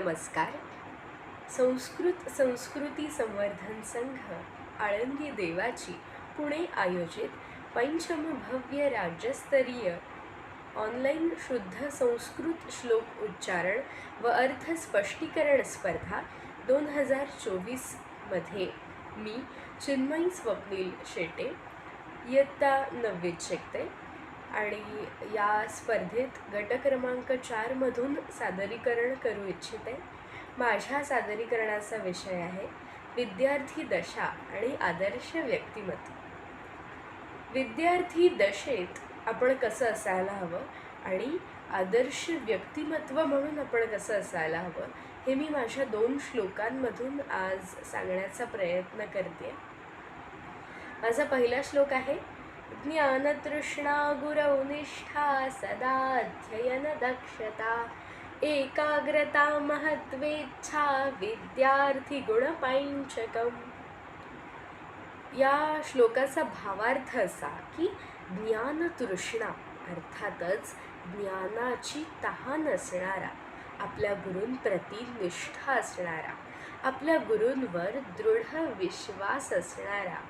नमस्कार. संस्कृत संस्कृती संवर्धन संघ आळंदी देवाची पुणे आयोजित पंचम भव्य राज्यस्तरीय ऑनलाईन शुद्ध संस्कृत श्लोक उच्चारण व अर्थ स्पष्टीकरण स्पर्धा दोन हजार चोवीसमध्ये मी चिन्मयी स्वप्नील शेटे इयत्ता नववीत शिकते. आणि या स्पर्धेत गट क्रमांक चारमधून सादरीकरण करू इच्छिते. माझ्या सादरीकरणाचा विषय आहे विद्यार्थी दशा आणि आदर्श व्यक्तिमत्व. विद्यार्थी दशेत आपण कसं असायला हवं आणि आदर्श व्यक्तिमत्व म्हणून आपण कसं असायला हवं हे मी माझ्या दोन श्लोकांमधून आज सांगण्याचा प्रयत्न करते माझा पहिला श्लोक आहे ज्ञानतृष्णा गुरौ निष्ठा सदाध्ययनदक्षता एकाग्रता महत्वेच्छा विद्यार्थी गुणपंचकम या श्लोकाचा भावार्थ असा की ज्ञानतृष्णा अर्थातच ज्ञानाची तहान असणारा आपल्या गुरूंप्रती निष्ठा असणारा आपल्या गुरूंवर दृढ विश्वास असणारा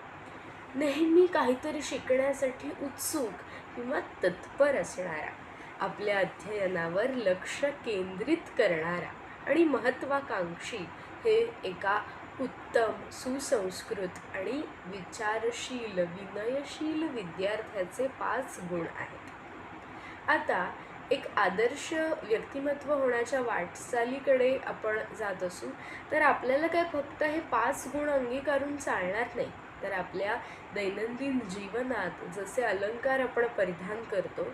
नेहमी काहीतरी शिकण्यासाठी उत्सुक किंवा तत्पर असणारा आपल्या अध्ययनावर लक्ष केंद्रित करणारा आणि महत्त्वाकांक्षी हे एका उत्तम सुसंस्कृत आणि विचारशील विनयशील विद्यार्थ्याचे पाच गुण आहेत. आता एक आदर्श व्यक्तिमत्व होण्याच्या वाटचालीकडे आपण जात असू तर आपल्याला काय फक्त हे पाच गुण अंगीकारून चालणार नाही. तर आपल्या दैनंदिन जीवनात जसे अलंकार आपण परिधान करतो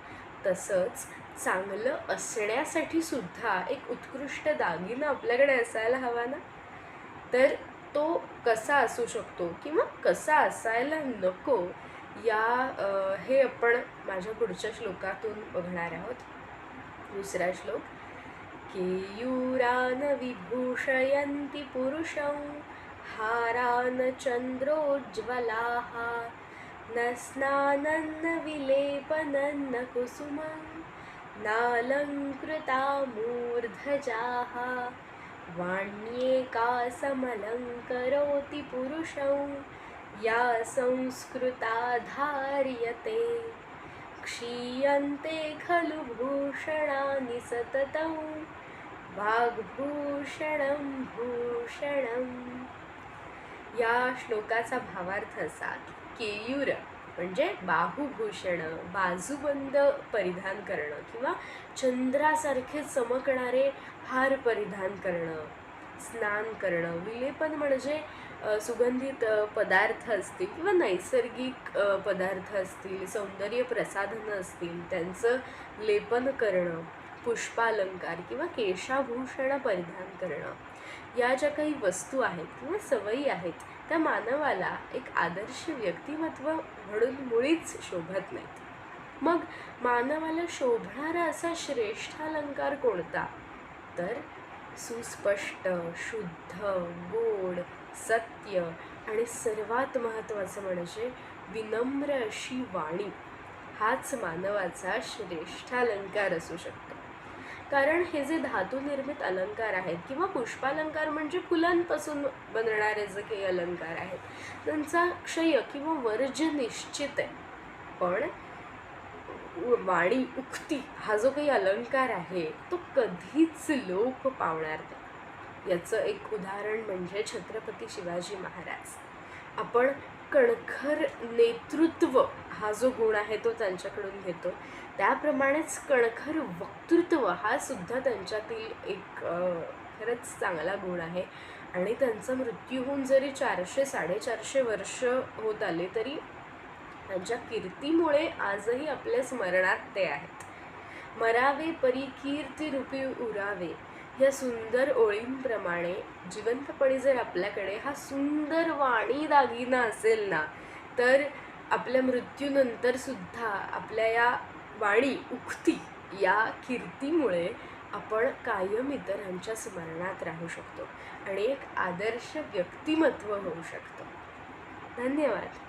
तसंच चांगलं असण्यासाठी सुद्धा एक उत्कृष्ट दागिना आपल्याकडे असायला हवा ना? तर तो कसा असू शकतो किंवा कसा असायला नको या हे आपण माझ्या पुढच्या श्लोकातून बघणार आहोत. दुसरा श्लोक केयूरान विभूषयंती पुरुषं हारान चन्द्रोज्ज्वलाः न स्नानन्न विलेपनन्न कुसुमं नालङ्कृता मूर्धजाः वाण्येका समलङ्करोति पुरुषं या संस्कृता धार्यते क्षीयन्ते खलु भूषणानि सततं वाग्भूषणं भूषणम् या श्लोकाचा भावार्थ असा की केयूर म्हणजे बाहुभूषण बाजूबंद परिधान करणं किंवा चंद्रासारखे चमकणारे हार परिधान करणं स्नान करणं विलेपन म्हणजे सुगंधित पदार्थ असतील किंवा नैसर्गिक पदार्थ असतील सौंदर्य प्रसाधनं असतील त्यांचं लेपन करणं पुष्पालंकार किंवा केशाभूषण परिधान करणं. या ज्या काही वस्तू आहेत किंवा सवयी आहेत त्या मानवाला एक आदर्श व्यक्तिमत्व म्हणून मुळीच शोभत नाहीत. मग मानवाला शोभणारा असा श्रेष्ठालंकार कोणता? तर सुस्पष्ट शुद्ध गोड सत्य आणि सर्वात महत्त्वाचं म्हणजे विनम्र अशी वाणी. हाच मानवाचा श्रेष्ठालंकार असू शकतो. कारण हे जे धातू निर्मित अलंकार आहेत किंवा पुष्पालंकार म्हणजे फुलांपासून बनणारे जे काही अलंकार आहेत त्यांचा क्षय किंवा वर्ज निश्चित आहे. पण उ- वाणी उक्ती हा जो काही अलंकार आहे तो कधीच लोप पावणार नाही. याचं एक उदाहरण म्हणजे छत्रपती शिवाजी महाराज. आपण कणखर नेतृत्व हा जो गुण आहे तो त्यांच्याकडून घेतो. त्याप्रमाणेच कणखर वक्तृत्व हा सुद्धा त्यांच्यातील एक खरंच चांगला गुण आहे. आणि त्यांचा मृत्यू होऊन जरी चारशे साडेचारशे वर्ष होत आले तरी त्यांच्या कीर्तीमुळे आजही आपल्या स्मरणात ते आहेत. मरावे परी कीर्ती रूपी उरावे. या सुंदर ओळींप्रमाणे जिवंतपणी जर आपल्याकडे हा सुंदर वाणी दागिना असेल ना तर आपल्या मृत्यूनंतर सुद्धा आपल्या या वाणी उक्ती या कीर्तीमुळे आपण कायम इतरांच्या स्मरणात राहू शकतो आणि एक आदर्श व्यक्तिमत्व होऊ शकतो. धन्यवाद.